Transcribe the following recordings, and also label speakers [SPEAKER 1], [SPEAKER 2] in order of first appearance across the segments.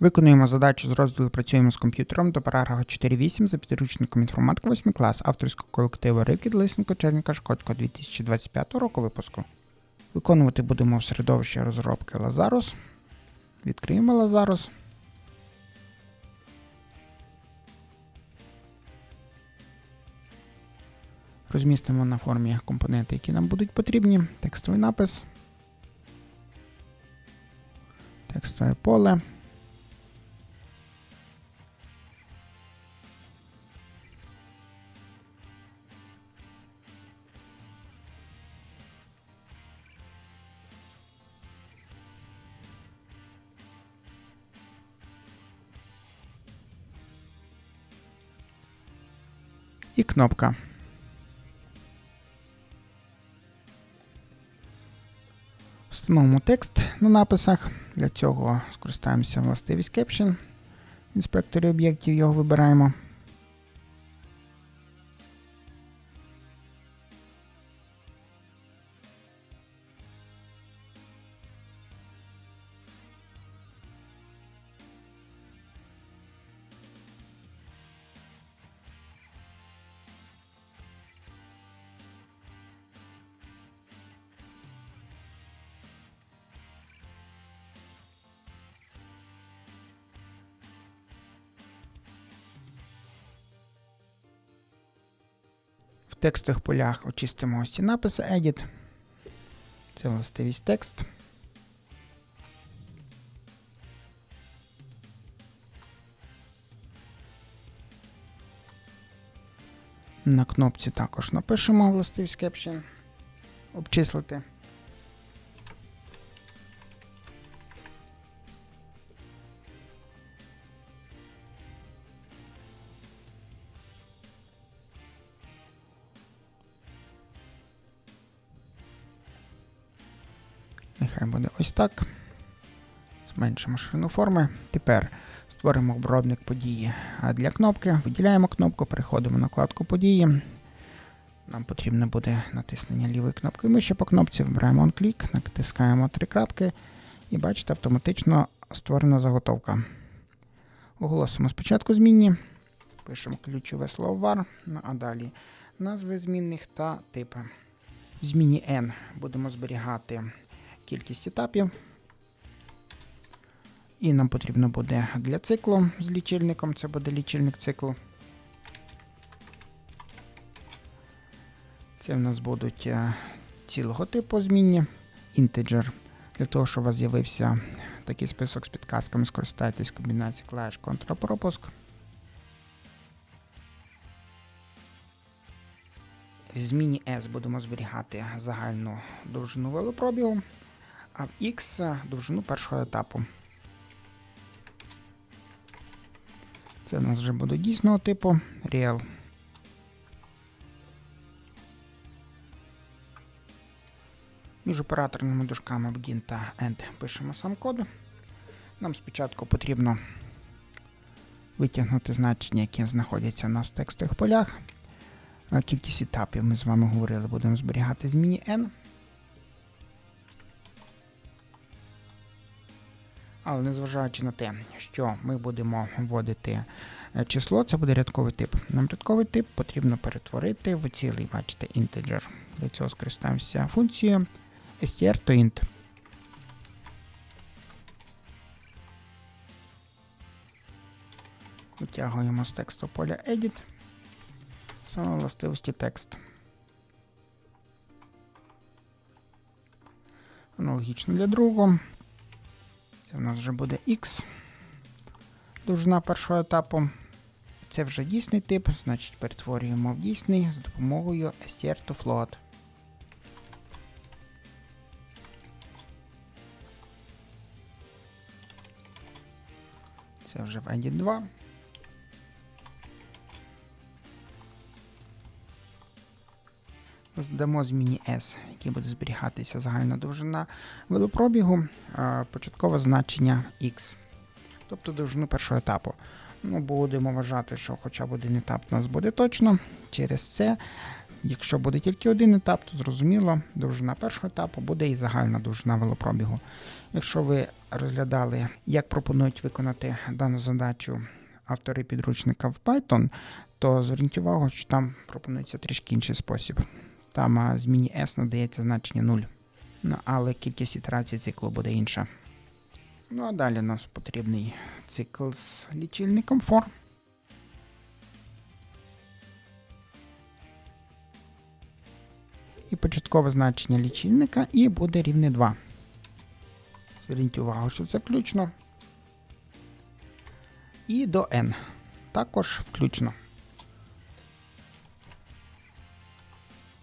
[SPEAKER 1] Виконуємо задачу з розділу Працюємо з комп'ютером до параграфа 4.8 за підручником інформатика 8 клас авторського колективу Рикід Лисенко Черніка Шкодько 2025 року випуску. Виконувати будемо в середовищі розробки Lazarus. Відкриємо Lazarus. Розмістимо на формі компоненти, які нам будуть потрібні. Текстовий напис. Текстове поле. І кнопка. Встановимо текст на написах. Для цього скористаємося властивість Caption. В інспекторі об'єктів його вибираємо. Текстових полях очистимо ось ці написи Edit. Це властивість текст. На кнопці також напишемо властивість Caption. Обчислити. Нехай буде ось так. Зменшимо ширину форми. Тепер створимо обробник події. Для кнопки виділяємо кнопку, переходимо на вкладку події. Нам потрібно буде натиснення лівої кнопки миші по кнопці. Вибираємо OnClick, натискаємо три крапки і бачите, автоматично створена заготовка. Оголосимо спочатку змінні. Пишемо ключове слово var, ну, а далі назви змінних та типи. В зміні N будемо зберігати кількість етапів. І нам потрібно буде для циклу з лічильником, це буде лічильник циклу. Це в нас будуть е, цілого типу змінні, інтеджер. Для того, щоб у вас з'явився такий список з підказками, скористайтесь комбінацією клавіш контрапропуск. В зміні S будемо зберігати загальну довжину велопробігу, а в X довжину першого етапу. Це в нас вже буде дійсного типу Real. Між операторними дужками begin та end пишемо сам код. Нам спочатку потрібно витягнути значення, які знаходяться у нас в текстових полях. Кількість етапів ми з вами говорили, будемо зберігати зміні n. Але незважаючи на те, що ми будемо вводити е, число, це буде рядковий тип. Нам рядковий тип потрібно перетворити в цілий, бачите, інтеджер. Для цього скористаємося функцією str. Витягуємо з тексту поля Edit. Саме властивості текст. Аналогічно для другого. В нас вже буде X. Довжина першого етапу. Це вже дійсний тип, значить перетворюємо в дійсний з допомогою str to float. Це вже в Edit 2. Здамо зміні S, який буде зберігатися загальна довжина велопробігу, початкове значення X, тобто довжину першого етапу. Ну, Будемо вважати, що хоча б один етап у нас буде точно. Через це Якщо буде тільки один етап, то зрозуміло, довжина першого етапу буде і загальна довжина велопробігу. Якщо ви розглядали, як пропонують виконати дану задачу автори підручника в Python, то зверніть увагу, що там пропонується трішки інший спосіб. Там зміні S надається значення 0. Ну, але кількість ітерацій циклу буде інша. Ну а далі у нас потрібний цикл з лічильником for. І початкове значення лічильника і буде рівне 2. Зверніть увагу, що це включно. І до n. Також включно.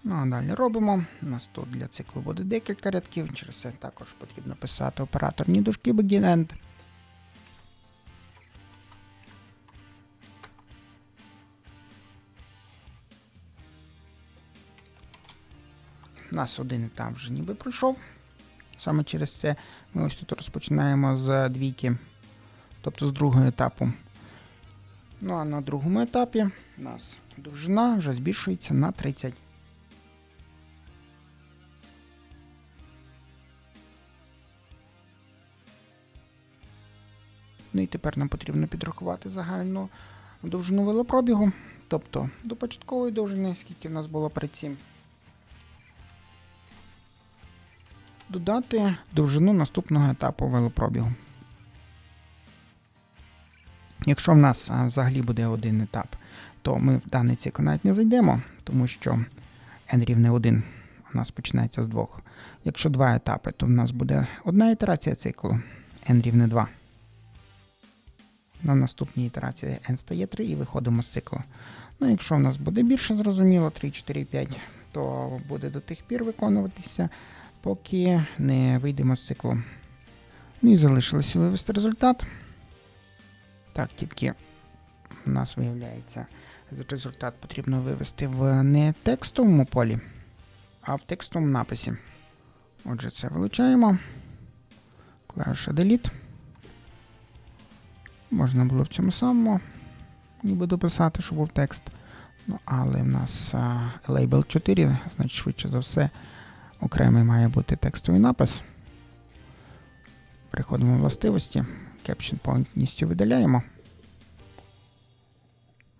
[SPEAKER 1] Ну, а далі робимо. У нас тут для циклу буде декілька рядків, через це також потрібно писати операторні дужки begin-end. У нас один етап вже ніби пройшов. Саме через це ми ось тут розпочинаємо з двійки, тобто з другого етапу. Ну а на другому етапі у нас довжина вже збільшується на 30. Ну і тепер нам потрібно підрахувати загальну довжину велопробігу, тобто до початкової довжини, скільки в нас було перед цим. Додати довжину наступного етапу велопробігу. Якщо в нас взагалі буде один етап, то ми в даний цикл навіть не зайдемо, тому що n рівне 1 у нас починається з двох. Якщо два етапи, то в нас буде одна ітерація циклу n рівне 2. На наступній ітерації n стає 3 і виходимо з циклу. Ну, якщо в нас буде більше, зрозуміло, 3, 4, 5, то буде до тих пір виконуватися, поки не вийдемо з циклу. Ну і залишилося вивести результат. Так, тільки у нас виявляється, результат потрібно вивести в не текстовому полі, а в текстовому написі. Отже, це вилучаємо. Клавіша Delete. Можна було в цьому самому ніби дописати, щоб був текст. Ну, але в нас а, label 4, значить, швидше за все, окремий має бути текстовий напис. Переходимо в властивості. Caption повністю видаляємо.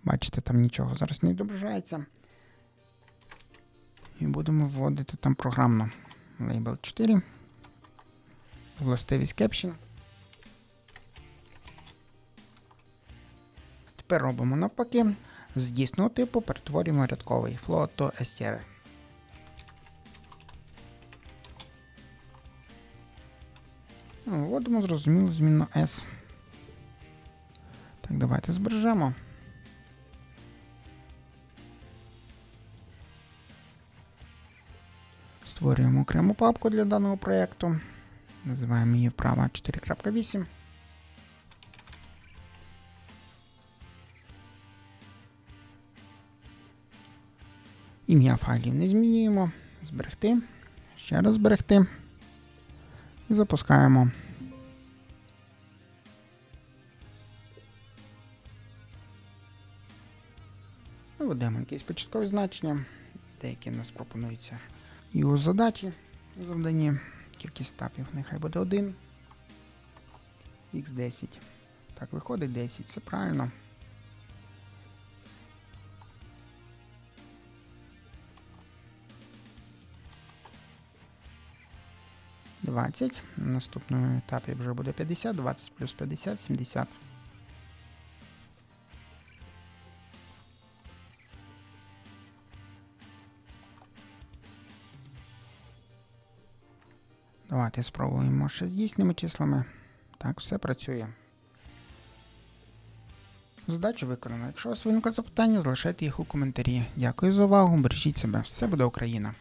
[SPEAKER 1] Бачите, там нічого зараз не відображається. І будемо вводити там програмно label 4. Властивість Caption. Тепер робимо навпаки. З дійсного типу перетворюємо рядковий float до str. Ну, Вводимо зрозуміло змінну S. Так, давайте збережемо. Створюємо окрему папку для даного проєкту. Називаємо її вправа 4.8. Ім'я файлів не змінюємо. Зберегти. Ще раз зберегти. І запускаємо. Введемо якісь початкові значення. Деякі в нас пропонуються у задачі у завданні. Кількість етапів нехай буде 1. Х10. Так, виходить 10. Це правильно. 20. На наступному етапі вже буде 50, 20 плюс 50, 70. Давайте спробуємо ще з дійсними числами. Так, все працює. Задача виконана. Якщо у вас виникли запитання, залишайте їх у коментарі. Дякую за увагу, бережіть себе. Все буде Україна!